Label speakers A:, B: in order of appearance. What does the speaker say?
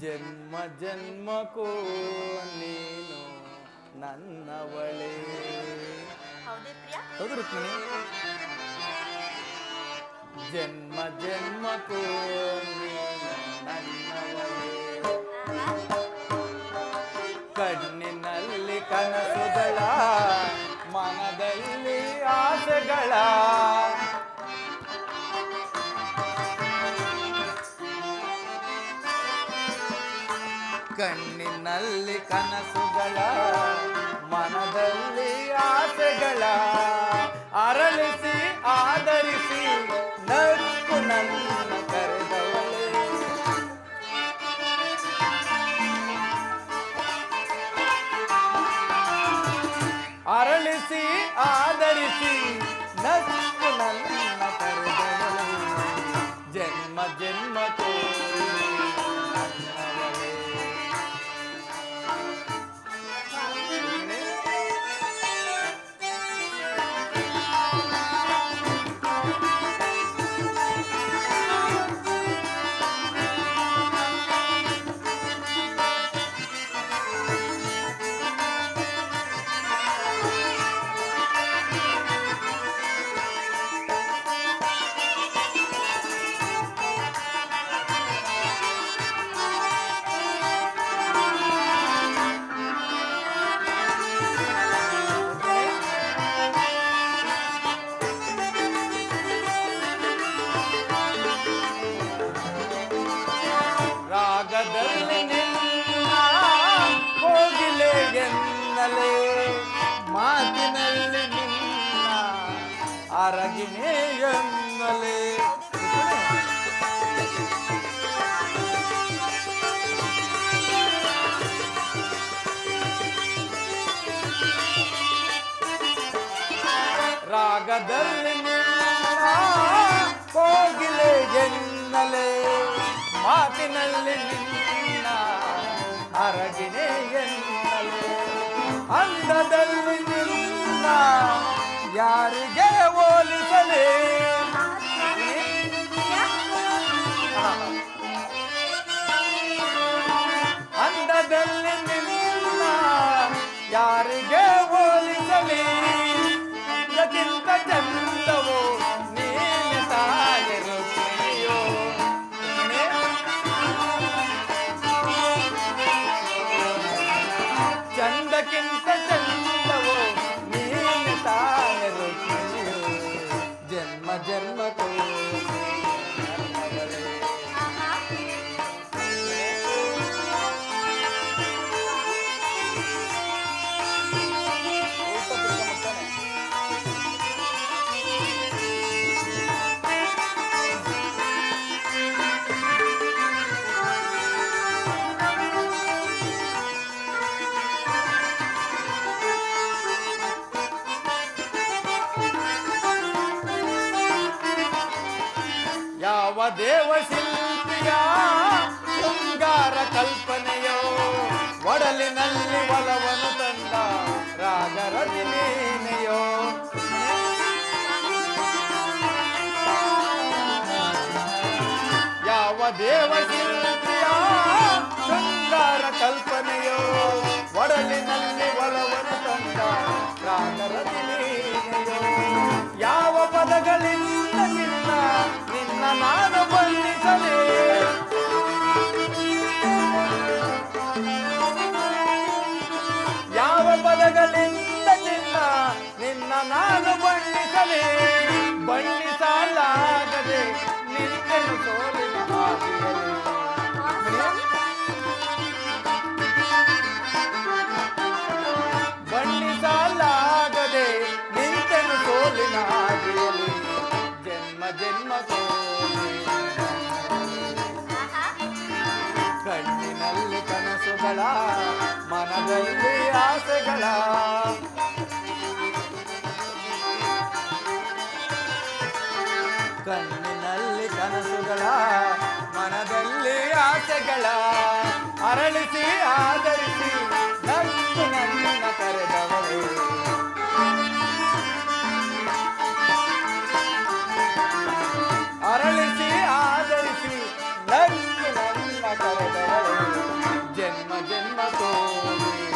A: ಜನ್ಮ ಜನ್ಮಕ್ಕೂ ನೀನು ನನ್ನವಳೇ.
B: ಹೌದೇ
A: ರುಕ್ಮಿಣಿ. ಜನ್ಮ ಕೋ ನೀನು ನನ್ನವಳೇ. ಕಣ್ಣಿನಲ್ಲಿ ಕನಸುಗಳ ಮನದಲ್ಲಿ ಆಸೆಗಳ ಕಣ್ಣಿನಲ್ಲಿ ಕನಸುಗಳ ಮನದಲ್ಲಿ ಆಸೆಗಳ ಅರಳಿಸಿ ಆದರಿಸಿ ನಕ್ಕು ನನ್ನ ಕರೆದವಳೇ. ಅರಳಿಸಿ ಆದರಿಸಿ ನಕ್ಕು ಅರಗಿನೇ ಎನ್ನಲೇ. ರಾಗದಲ್ಲಿ ಕೋಗಿಲೆ ಎನ್ನಲೆ. ಮಾತಿನಲ್ಲಿ ನಿನ್ನ ಅರಗಿನೆ ಎನ್ನಲೆ. ಅಂದದಲ್ಲಿ ನಿನ್ನ ಯಾರಿಗೆ ಹೋಲಿಸಲೇ ಯಾವ ದೇವ ಶಿಲ್ಪಿಯ ಶೃಂಗಾರ ಕಲ್ಪನೆಯೋ? ಒಡಲಿನಲ್ಲಿ ಬಲವನು ತಂದ ರಾಗರಜನೀನೆಯೋ ಯಾವ ದೇವ ಬಣ್ಣಿಸಲೇ ಬಣ್ಣಿಸಲಾಗದೆ ನಿಂತನು ಸೋಲಿನ ಹಾದಿಯಲೇ ಬಣ್ಣಿಸಲಾಗದೆ ನಿಂತೆನು ಸೋಲಿನ ಹಾದಿಯಲಿ ಜನ್ಮ ಜನ್ಮ ಕಣ್ಣಿನಲ್ಲಿ ಕನಸುಗಳ, ಮನದಲ್ಲಿ ಆಸೆಗಳ. ಗಳ ಅರಳಿಸಿ ಆದರಿಸಿ ನಕ್ಕು ನನ್ನ ಕರೆದವರು ಅರಳಿಸಿ ಆದರಿಸಿ ನಕ್ಕು ನನ್ನ ಕರೆದವರು ಜನ್ಮ ಜನ್ಮ ತೋರಿ